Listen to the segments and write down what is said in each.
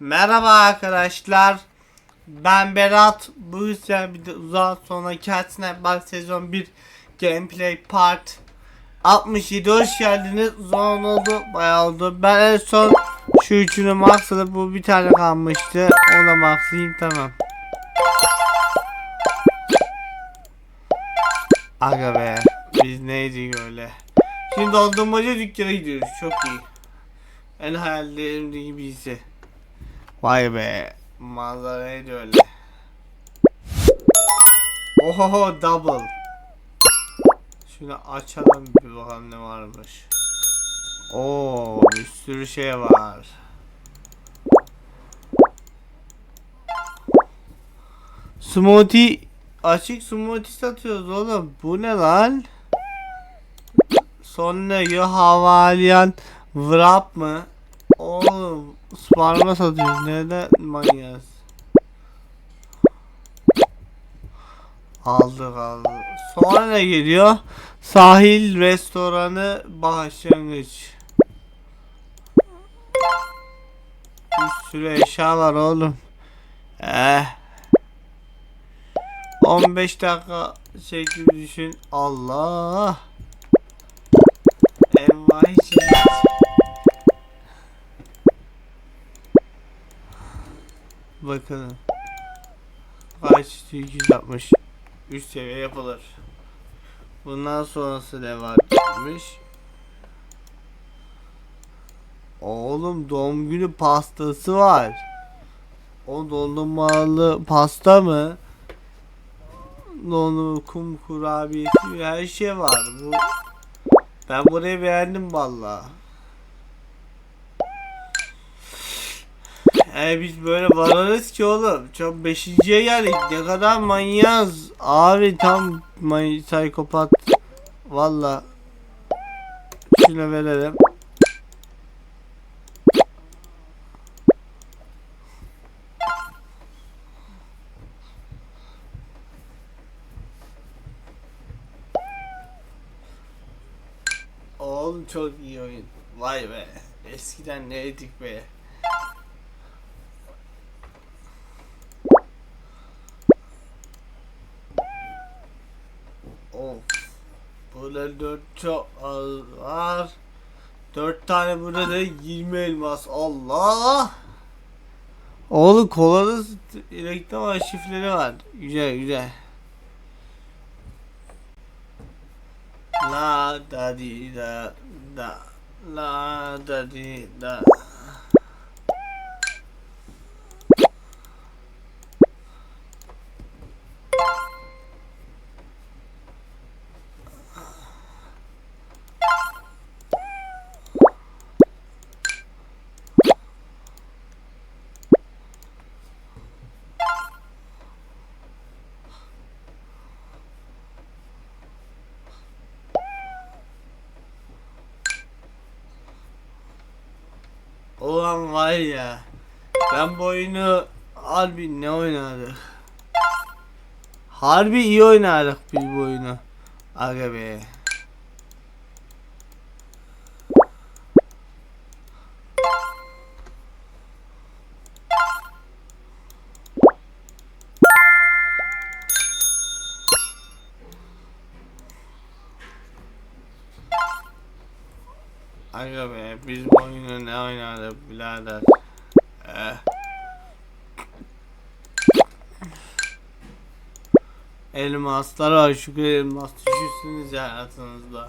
Merhaba arkadaşlar. Ben Berat. Bu yüzden bir de uzak sonra Cat bak sezon 1 gameplay part 67 hoş geldiniz. Uzun oldu bayağı oldu. Ben en son şu üçünü maxladım. Bu bir tane kalmıştı. Onu da maxlayayım tamam. Aga be. Biz neydik öyle. Şimdi dondurmacı dükkana gidiyoruz. Çok iyi. En hayallerimdeki gibiyse. Vay be. Manzara neydi öyle. Oho double. Şunu açalım bir bakalım ne varmış. Oo bir sürü şey var. Smoothie açık smoothie satıyoruz oğlum. Bu ne lan? Sonra havaliyan wrap mı? Oğlum ısmarma satıyoruz. Neden manyağız? Aldık aldık. Sonra ne geliyor? Sahil restoranı başlangıç. Bir sürü eşya var oğlum. Eh. 15 dakika şekli düşün. Allah. Envai çeşit. Bakalım. Kaç 260 3 seviye yapılır. Bundan sonrası ne varmış? Oğlum doğum günü pastası var. O dondurmalı pasta mı? Dondurma kum kurabiyesi her şey var. Bu ben burayı beğendim valla. E biz böyle vararız ki oğlum. Çok beşinciye geldik. Ne kadar manyağız. Abi tam may psikopat. Valla. Şuna verelim. Oğlum çok iyi oyun. Vay be. Eskiden neydik be. Burada dört var. Dört tane burada da 20 elmas. Allah. Oğlum kolada reklam arşivleri var. Güzel güzel. La da di da da. La da di da. Ulan var ya. Ben bu oyunu harbi ne oynadık? Harbi iyi oynardık biz bu oyunu. Aga be. Aga be biz bu oyunu ne oynardık birader. Eh. Elmaslar var kadar elmas düşürsünüz ya hayatınızda.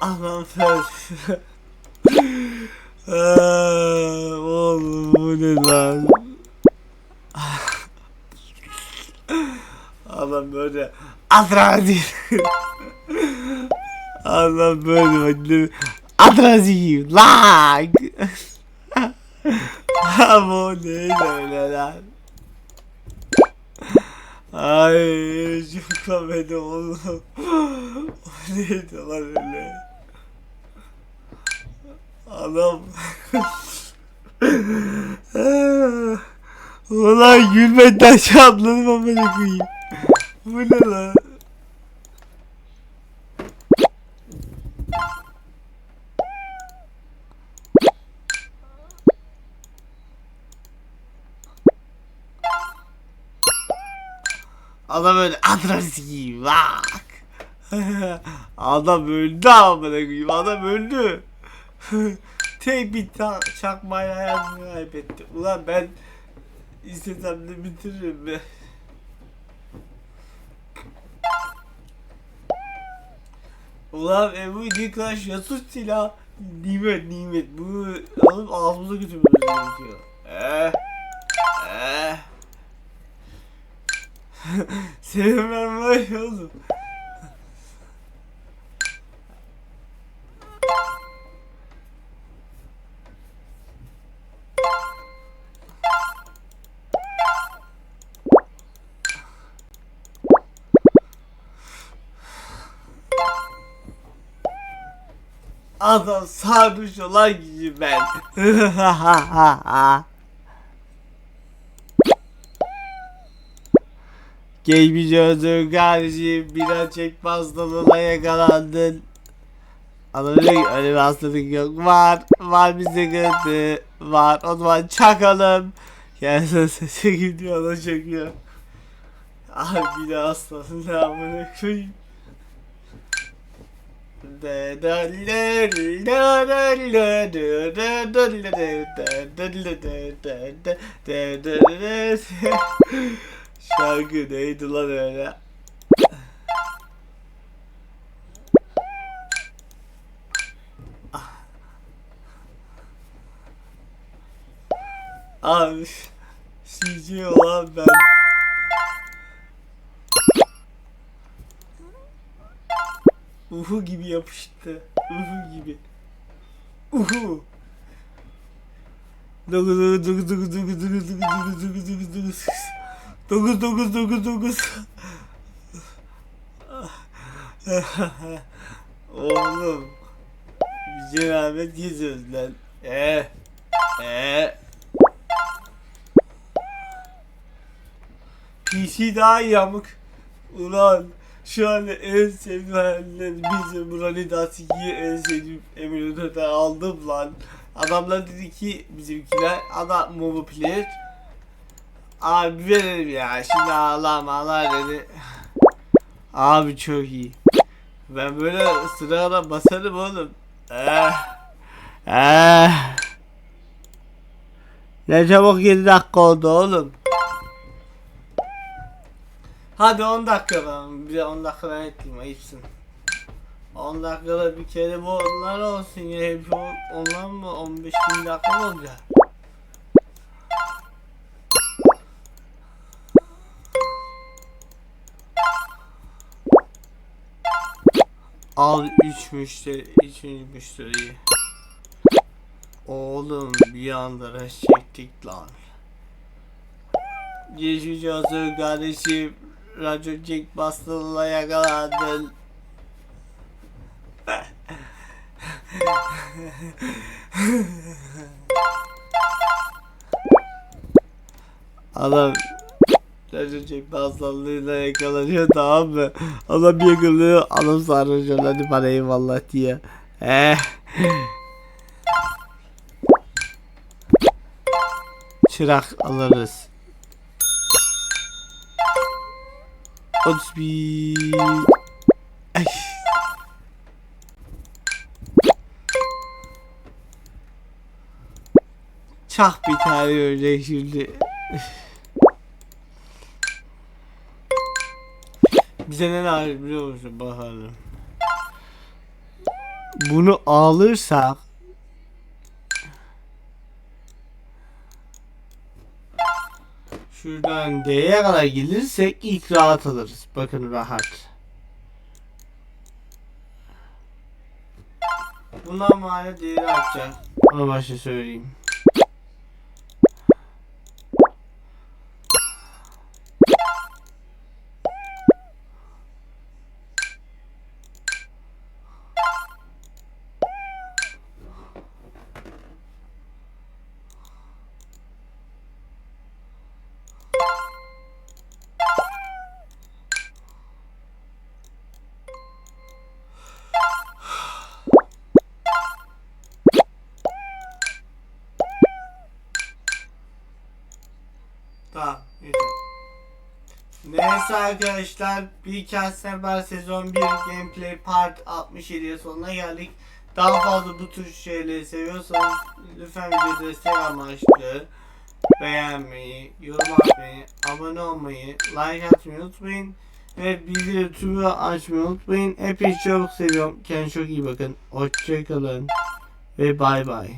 Anam fel. Aa, Oğlum bu ne lan? Adam böyle Azrail. Allah böyle bak. Azrail. Lag. Ama neydi öyle lan? Ay çok komedi oğlum. O neydi lan öyle? Adam. Ulan gülmekten şapladım amına koyayım. Bu ne lan? Adam öyle sikiyim bak. Adam öldü amına koyayım adam öldü. Tek bir ta çakmayla hayatını kaybetti. Ulan ben istesem de bitiririm be. Ulan Ebu Dikaş Yasus silah nimet nimet bu alıp ağzımıza götürmemiz gerekiyor. Eh. Eh. Senin vermeler şey lazım. Adam sarmış olan gibi ben. Geçmiş olsun kardeşim. Bira çek hastalığına yakalandın. Ki öyle bir hastalık yok. Var. Var bir sıkıntı. Var. O zaman çakalım. Gelsin sesi gidiyor ona çekiyor. Abi bir de hastalığına amına koyayım. Şarkı neydi lan öyle? Abi sizi olan ben. Uhu gibi yapıştı. Uhu gibi. Uhu. Dıgı dıgı dıgı dıgı dıgı dıgı dıgı dıgı dıgı dıgı dıgı 9 9 9 9 Oğlum. Bize rahmet geziyoruz lan. Eee Eee PC daha iyi yamuk. Ulan şu an en sevdiğim hayaller bizim. Rani Dasiki'yi en sevdiğim emülatörden aldım lan. Adamlar dedi ki bizimkiler adam mobile player. Abi verelim ya şimdi ağlama ağlar dedi. Abi çok iyi. Ben böyle sırada basarım oğlum. Eh. Eh. Ne çabuk 7 dakika oldu oğlum. Hadi 10 dakika ben. Bir de 10 dakika ben ettim ayıpsın. 10 dakikada bir kere bu onlar olsun ya. Hep onlar mı 15 bin dakika mı olacak? Al 3 müşteri, 3. müşteriyi. Oğlum bir anda rush çektik lan. Geçmiş olsun kardeşim. Radyo çek bastığına yakalandın. Adam Çek hastalığıyla yakalanıyor tamam mı? Adam yakalıyor. Adam sarhoş hadi bana eyvallah diye. Eh. Çırak alırız. 31 Ay. Çak bir tane ölecek şimdi. Bize ne lazım biliyor musun bakalım. Bunu alırsak Şuradan D'ye kadar gelirsek ilk rahat alırız. Bakın rahat. Bundan mali değeri artacak. Onu başta söyleyeyim. Neyse arkadaşlar bir Kendisine Haber sezon 1 gameplay part 67'ye sonuna geldik. Daha fazla bu tür şeyleri seviyorsanız lütfen videoyu destek amaçlı beğenmeyi, yorum atmayı, abone olmayı, like atmayı unutmayın. Ve bildirim tümü açmayı unutmayın. Hepinizi çok seviyorum. Kendinize çok iyi bakın. Hoşçakalın. Ve bay bay.